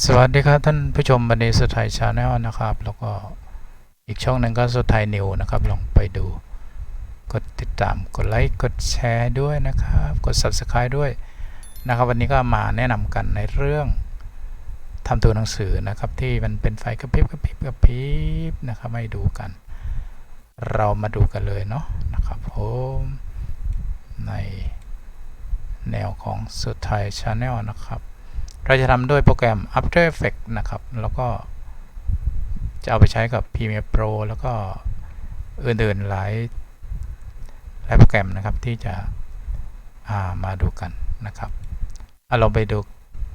สวัสดีครับท่านผู้ชมบันดีสุไทยชาแนลนะครับ แล้วก็อีกช่องหนึ่งก็สุไทยนิวนะครับ ลองไปดู กดติดตามกดไลค์กดแชร์ด้วยนะครับ กด subscribe ด้วยนะครับ วันนี้ก็มาแนะนำกันในเรื่องทำตัวหนังสือนะครับ ที่มันเป็นไฟกระพริบกระพริบกระพริบนะครับให้ดูกัน เรามาดูกันเลยเนาะนะครับผมในแนวของสุไทยชาแนลนะครับ เราจะทำด้วยโปรแกรม After Effects นะครับ แล้วก็จะเอาไปใช้กับ Premiere Pro แล้วก็อื่นๆหลายหลายโปรแกรมนะครับที่จะามาดูกันนะครับเอาเราไปดู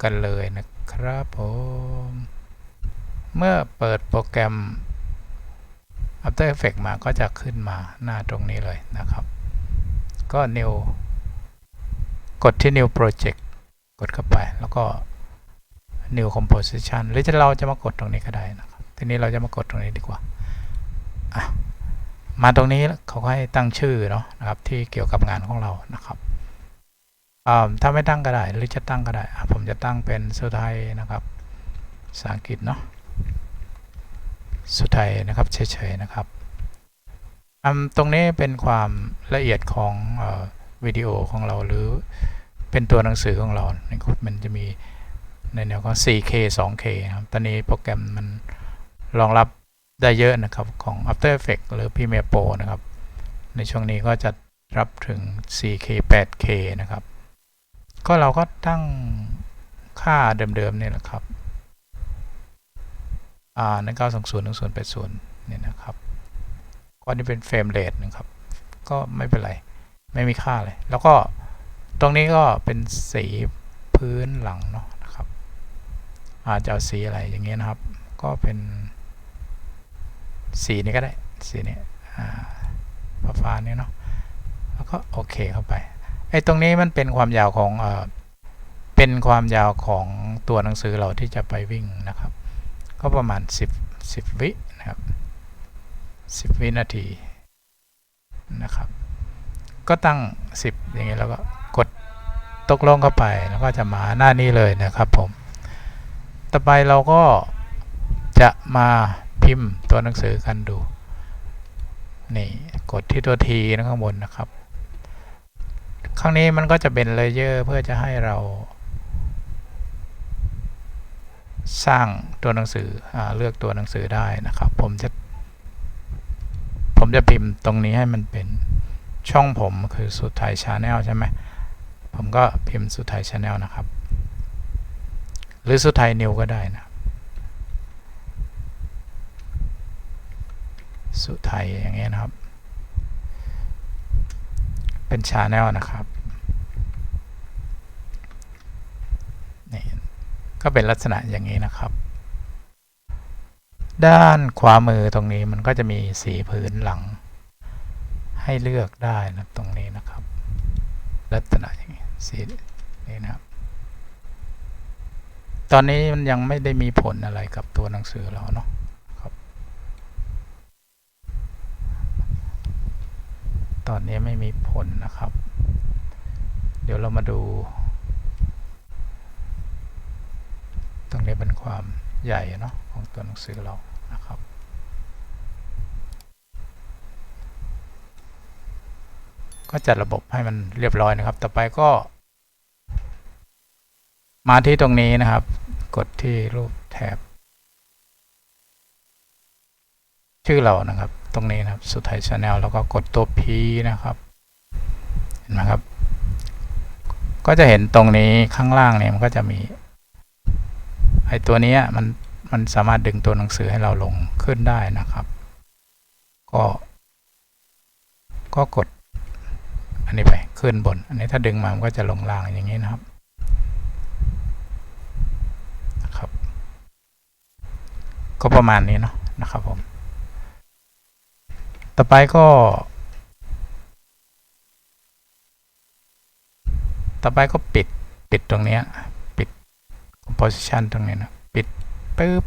กันเลยนะครับผมเมื่อเปิดโปรแกรม After Effects มาก็จะขึ้นมาหน้าตรงนี้เลยนะครับ ก็ New กดที่ New Project กดเข้าไปแล้วก็ new composition หรือจะเราจะมากดตรงนี้ก็ได้นะครับ ทีนี้เราจะมากดตรงนี้ดีกว่า มาตรงนี้เขาก็ให้ตั้งชื่อเนาะนะครับที่เกี่ยวกับงานของเรานะครับถ้าไม่ตั้งก็ได้ หรือจะตั้งก็ได้ ผมจะตั้งเป็นสุไทยนะครับภาษาอังกฤษเนาะสุไทยนะครับเฉยๆนะครับตรงนี้เป็นความละเอียดของอวิดีโอของเราหรือเป็นตัวหนังสือของเรานครับมันจะมี ในแนวของ 4K 2K ครับ ตอนนี้โปรแกรมมันรองรับได้เยอะนะครับของ After Effects หรือ Premiere Pro นะครับ ในช่วงนี้ก็จะรับถึง 4K 8K นะครับ ก็เราก็ตั้งค่าเดิมๆนี่แหละครับอ่าใน920 1080เนี่ยนะครับ ก็นี่เป็นเฟรมเรทนะครับ ก็ไม่เป็นไร ไม่มีค่าเลย แล้วก็ตรงนี้ก็เป็นสีพื้นหลังเนาะ อาจจะเอาสีอะไรอย่างเงี้ยนะครับ ก็เป็นสีนี้ก็ได้สีนี้ฟ้าฟ้านี่เนาะแล้วก็โอเคเข้าไปไอ้ตรงนี้มันเป็นความยาวของเออเป็นความยาวของตัวหนังสือเราที่จะไปวิ่งนะครับ ก็ประมาณ 10 10 วินะครับ10 วินาทีนะครับ ก็ตั้ง 10 อย่างเงี้ยแล้วก็กดตกลงเข้าไปแล้วก็จะมาหน้านี้เลยนะครับผม อไปเราก็จะมาพิมพ์ตัวหนังสือกันดู นี่กดที่ตัวทีนะข้างบนนะครับ ข้างนี้มันก็จะเป็นเลเยอร์เพื่อจะให้เรา สร้างตัวหนังสืออเลือกตัวหนังสือได้นะครับ ผมจะ ผมจะพิมพ์ตรงนี้ให้มันเป็นช่องผมคือสุดไทยชาแนลใช่ไหมผมก็พิมพ์สุดไทยชาแนลนะครับ หรือสุดไทยนิวก็ได้นะ สุไทยอย่างเงี้ยนะครับ เป็นชาแนลนะครับนี่ก็เป็นลักษณะอย่างนี้นะครับ ด้านขวามือตรงนี้มันก็จะมีสีพื้นหลัง ให้เลือกได้นะตรงนี้นะครับ ลักษณะอย่างนี้สีนี่นะครับ ตอนนี้มันยังไม่ได้มีผลอะไรกับตัวหนังสือเราเนาะครับ ตอนนี้ไม่มีผลนะครับ เดี๋ยวเรามาดู ตรงนี้เป็นความใหญ่เนาะของตัวหนังสือเรานะครับก็จัดระบบให้มันเรียบร้อยนะครับ ต่อไปก็ มาที่ตรงนี้นะครับ กดที่รูปแถบ ชื่อเรานะครับ ตรงนี้นะครับ สุดท้ายชาแนลแล้วก็กดตัว P นะครับ เห็นไหมครับ ก็จะเห็นตรงนี้ข้างล่างเนี่ยมันก็จะมีไอตัวนี้มันมันสามารถดึงตัวหนังสือให้เราลงขึ้นได้นะครับ ก็ก็กดอันนี้ไปขึ้นบน อันนี้ถ้าดึงมามันก็จะลงล่างอย่างนี้นะครับนะครับ ก็ประมาณนี้เนาะนะครับผม ต่อไปก็ ต่อไปก็ปิดปิดตรงนี้ปิด composition ตรงนี้นะปิดปึ๊บ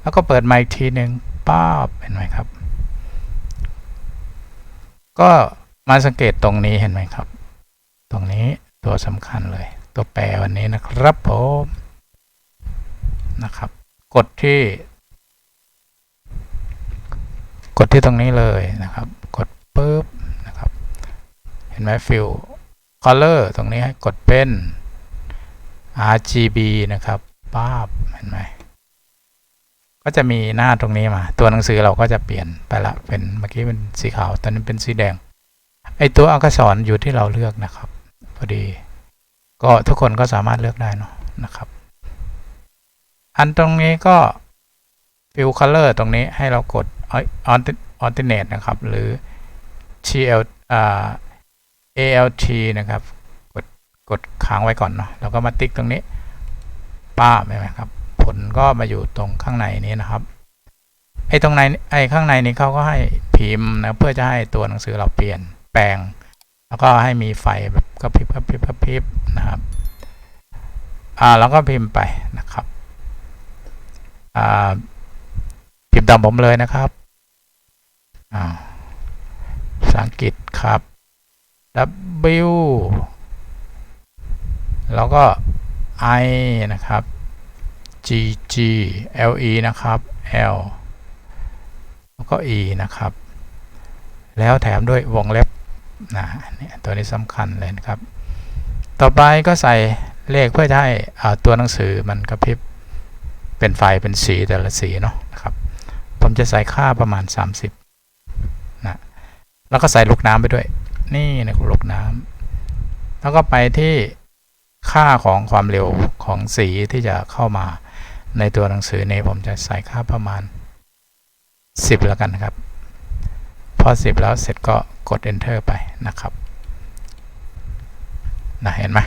แล้วก็เปิดมาอีกทีหนึ่งป้าบเห็นไหมครับ ก็มาสังเกตตรงนี้เห็นไหมครับ ตรงนี้ตัวสำคัญเลย ตัวแปรวันนี้นะครับผมนะครับ กดที่ กดที่ตรงนี้เลยนะครับ กดปุ๊บนะครับ เห็นไหมฟิล color ตรงนี้ให้กดเป็น RGB นะครับป้าบเห็นไหมก็จะมีหน้าตรงนี้มา ตัวหนังสือเราก็จะเปลี่ยนไปละเป็นเมื่อกี้เป็นสีขาวตอนนี้เป็นสีแดงไอตัวอักษรอยู่ที่เราเลือกนะครับพอดี ก็ทุกคนก็สามารถเลือกได้เนอะนะครับ อันตรงนี้ก็ fill color ตรงนี้ให้เรากด alternate นะครับ หรือ TL อ ALT นะครับ กดกดค้างไว้ก่อนเนาะแล้วก็มาติ๊กตรงนี้ ป้าใช่ไหมครับ ผลก็มาอยู่ตรงข้างในนี้นะครับไอ้ตรงในไอ้ข้างในนี้เขาก็ให้พิมพ์นะเพื่อจะให้ตัวหนังสือเราเปลี่ยนแปลง แล้วก็ให้มีไฟแบบกระพริบกระพริบกระพริบนะครับอ่าแล้วก็พิมพ์ไปนะครับอ่าพิมพ์ตามผมเลยนะครับ ภาษาอังกฤษครับ W แล้วก็ I นะครับ G G L E นะครับ L แล้วก็ E นะครับ แล้วแถมด้วยวงเล็บนะเนี่ยตัวนี้สำคัญเลยนะครับ ต่อไปก็ใส่เลขเพื่อจะให้อ่าตัวหนังสือมันกระพริบเป็นไฟเป็นสีแต่ละสีเนาะนะครับ ผมจะใส่ค่าประมาณ 30 แล้วก็ใส่ลูกน้ำไปด้วย นี่นะลูกน้ำแล้วก็ไปที่ค่าของความเร็วของสีที่จะเข้ามาในตัวหนังสือนี้ผมจะใส่ค่าประมาณ 10 แล้วกันนะครับ พอ 10 แล้วเสร็จก็กด enter ไปนะครับนะเห็นไหม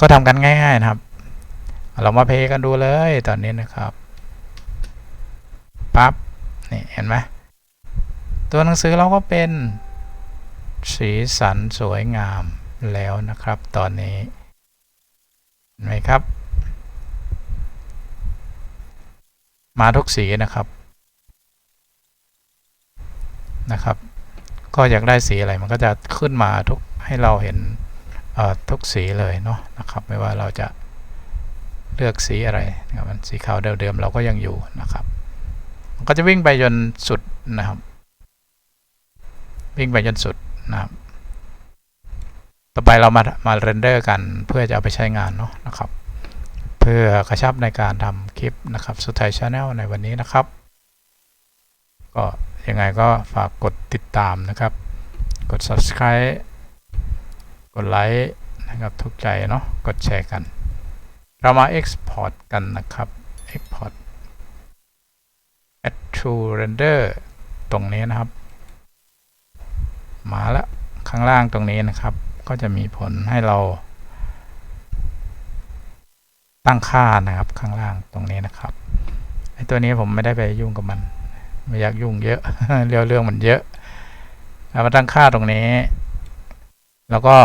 ก็ทำกันง่าย ๆนะครับ เรามาเพย์กันดูเลยตอนนี้นะครับปั๊บนี่เห็นไหม ตัวหนังสือเราก็เป็นสีสันสวยงามแล้วนะครับ ตอนนี้เห็นไหมครับ มาทุกสีนะครับนะครับ ก็อยากได้สีอะไรมันก็จะขึ้นมาทุกให้เราเห็นทุกสีเลยเนาะนะครับ ไม่ว่าเราจะเลือกสีอะไรนะครับสีขาวเดิมๆเราก็ยังอยู่นะครับ มันก็จะวิ่งไปจนสุดนะครับ วิ่งไปจนสุดนะครับต่อไปเรามามาเรนเดอร์กันเพื่อจะเอาไปใช้งานเนาะนะครับ เพื่อกระชับในการทำคลิปนะครับสุดท้ายชาแนลในวันนี้นะครับ ก็ยังไงก็ฝากกดติดตามนะครับ กด subscribe กดไลค์นะครับทุกใจเนาะกดแชร์กัน เรามา export กันนะครับ export add to render ตรงนี้นะครับ มาแล้วข้างล่างตรงนี้นะครับ ก็จะมีผลให้เรา ตั้งค่านะครับข้างล่างตรงนี้นะครับไอตัวนี้ผมไม่ได้ไปยุ่งกับมัน ไม่อยากยุ่งเยอะเรื่องเรื่องมันเยอะเรามาตั้งค่าตรงนี้ แล้วก็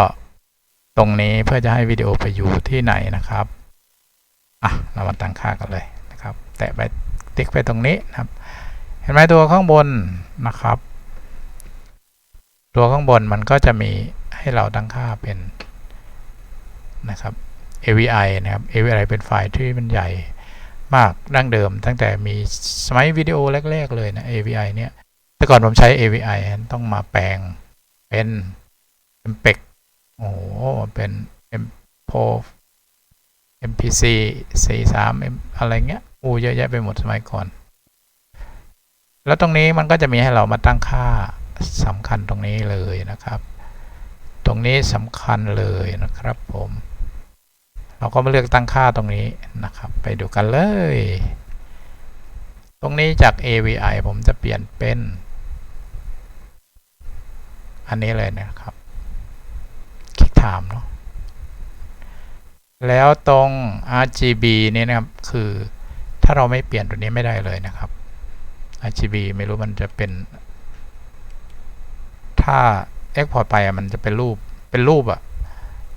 ตรงนี้เพื่อจะให้วิดีโอไปอยู่ที่ไหนนะครับอะเรามาตั้งค่ากันเลยนะครับ แตะไปติ๊กไปตรงนี้นะครับ เห็นไหมตัวข้างบนนะครับ ตัวข้างบนมันก็จะมีให้เราตั้งค่าเป็นนะครับ AVI นะครับ AVI เป็นไฟล์ที่มันใหญ่มากดั้งเดิม ตั้งแต่มีสมัยวิดีโอแรก ๆ เลยนะ AVI เนี่ยแต่ก่อนผมใช้ AVI ต้องมาแปลงเป็น MPEG โอ้โห เป็น M4 MPC 43 M อะไรเงี้ยอู้เยอะแยะไปหมดสมัยก่อน แล้วตรงนี้มันก็จะมีให้เรามาตั้งค่า สำคัญตรงนี้เลยนะครับ ตรงนี้สำคัญเลยนะครับผม เราก็มาเลือกตั้งค่าตรงนี้นะครับ ไปดูกันเลย ตรงนี้จาก AVI ผมจะเปลี่ยนเป็น อันนี้เลยนะครับ คลิกถามเนาะแล้วตรง RGB นี่นะครับ คือถ้าเราไม่เปลี่ยนตัวนี้ไม่ได้เลยนะครับ RGB ไม่รู้มันจะเป็น ถ้า Export ไปมันจะเป็นรูปเป็นรูปอะ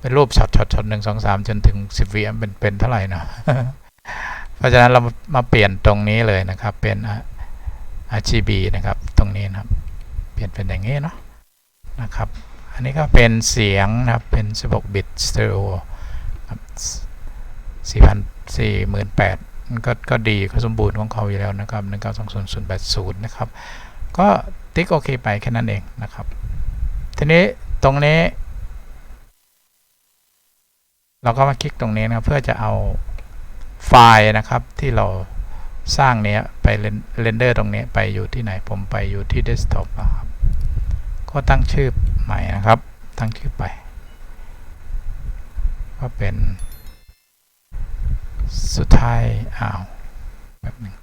เป็นรูปช็อตช็อตช็อตหนึ่งสองสามจนถึงสิบวิเป็นเป็นเท่าไหร่นะเพราะฉะนั้นเรามาเปลี่ยนตรงนี้เลยนะครับ เป็น RGB นะครับ ตรงนี้นะครับ เปลี่ยนเป็นอย่างนี้เนาะนะครับ อันนี้ก็เป็นเสียงนะครับ เป็น 16 บิตสเตอริโอครับสี่พันสี่หมื่นแปดก็ก็ดีก็สมบูรณ์ของเขาอยู่แล้วนะครับหนึ่งเก้าสองศูนย์ศูนย์แปดศูนย์นะครับ ก็ติ๊กโอเคไปแค่นั้นเองนะครับ ทีนี้ตรงนี้ เราก็มาคลิกตรงนี้นะเพื่อจะเอาไฟล์นะครับที่เราสร้างเนี้ยไปเรนเดอร์ตรงนี้ไปอยู่ที่ไหนผมไปอยู่ที่เดสก์ท็อปนะครับก็ตั้งชื่อใหม่นะครับ ตั้งชื่อไปก็เป็นสุดท้ายอ้าวแบบหนึ่ง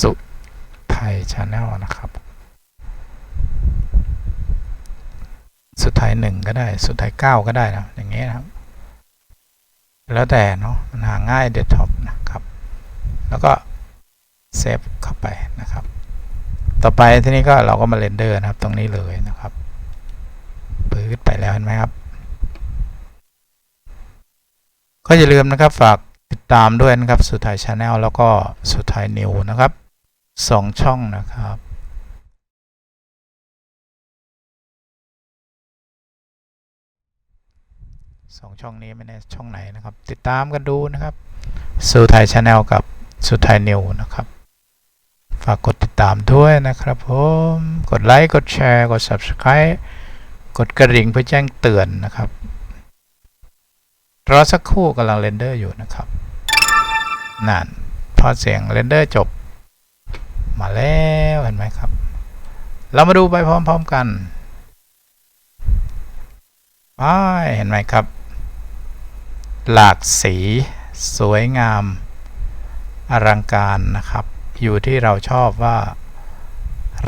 สุไทยชาแนลนะครับ สุดท้ายหนึ่งก็ได้ สุดท้ายเก้าก็ได้นะ อย่างเงี้ยนะครับ แล้วแต่เนาะ มันหาง่ายเดสก์ท็อปนะครับ แล้วก็เซฟเข้าไปนะครับ ต่อไปที่นี้ก็เราก็มาเรนเดอร์นะครับ ตรงนี้เลยนะครับปืดไปแล้วเห็นไหมครับ ก็อย่าลืมนะครับฝาก ติดตามด้วยนะครับสุดท้ายชาแนลแล้วก็สุดท้ายนิวนะครับสองช่องนะครับสองช่องนี้ไม่แน่ช่องไหนนะครับ ติดตามกันดูนะครับสุดท้ายชาแนลกับสุดท้ายนิวนะครับฝากกดติดตามด้วยนะครับผมกดไลค์กดแชร์กด Subscribe กดกระดิ่งเพื่อแจ้งเตือนนะครับ รอสักครู่กำลังเรนเดอร์อยู่นะครับนั่นพอเสียงเรนเดอร์จบ มาแล้วเห็นไหมครับ เรามาดูไปพร้อมๆกันไปเห็นไหมครับ หลากสี สวยงาม อลังการนะครับ อยู่ที่เราชอบว่า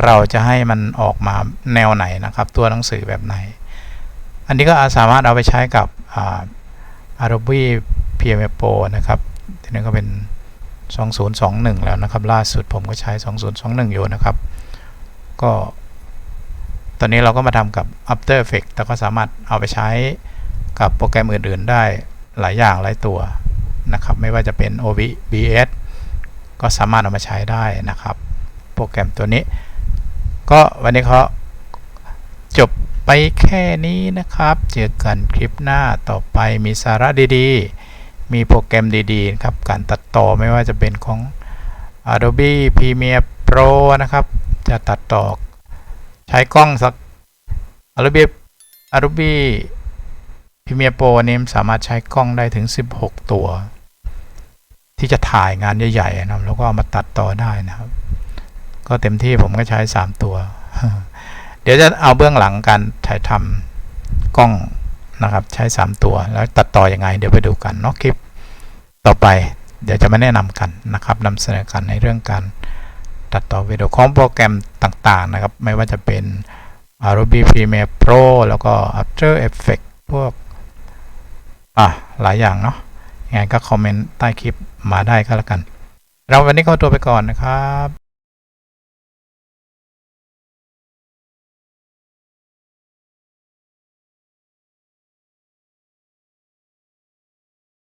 เราจะให้มันออกมาแนวไหนนะครับ ตัวหนังสือแบบไหน อันนี้ก็สามารถเอาไปใช้กับ Adobe Premiere Pro นะครับทีนี้ก็เป็น 2021 แล้วนะครับ ล่าสุดผมก็ใช้ 2021 อยู่นะครับ ก็ ตอนนี้เราก็มาทำกับ After Effects แต่ก็สามารถเอาไปใช้กับโปรแกรมอื่น ๆ ได้หลายอย่างหลายตัวนะครับ ไม่ว่าจะเป็น OBS ก็สามารถเอามาใช้ได้นะครับ โปรแกรมตัวนี้ ก็วันนี้เขาจบ ไปแค่นี้นะครับ เจอกันคลิปหน้าต่อไปมีสาระดีๆ มีโปรแกรมดีๆครับ การตัดต่อไม่ว่าจะเป็นของ Adobe Premiere Pro นะครับ จะตัดต่อ ใช้กล้องสัก Adobe Adobe Premiere Pro นี้สามารถใช้กล้องได้ถึง 16 ตัว ที่จะถ่ายงานใหญ่ๆนะครับแล้วก็เอามาตัดต่อได้นะครับ ก็เต็มที่ผมก็ใช้ 3 ตัว เดี๋ยวจะเอาเบื้องหลังการถ่ายทำกล้องนะครับ ใช้ 3 ตัวแล้วตัดต่ออยังไง เดี๋ยวไปดูกันเนาะคลิปต่อไปเดี๋ยวจะมาแนะนำกันนะครับนำเสนอกันในเรื่องการตัดต่อวิดีโอของโปรแกรมต่างๆนะครับ ไม่ว่าจะเป็น Adobe Premiere Pro แล้วก็ After Effects พวกอะหลายอย่างเนาะยังไงก็คอมเมนต์ใต้คลิปมาได้ก็แล้วกัน เราวันนี้ก็ตัวไปก่อนนะครับ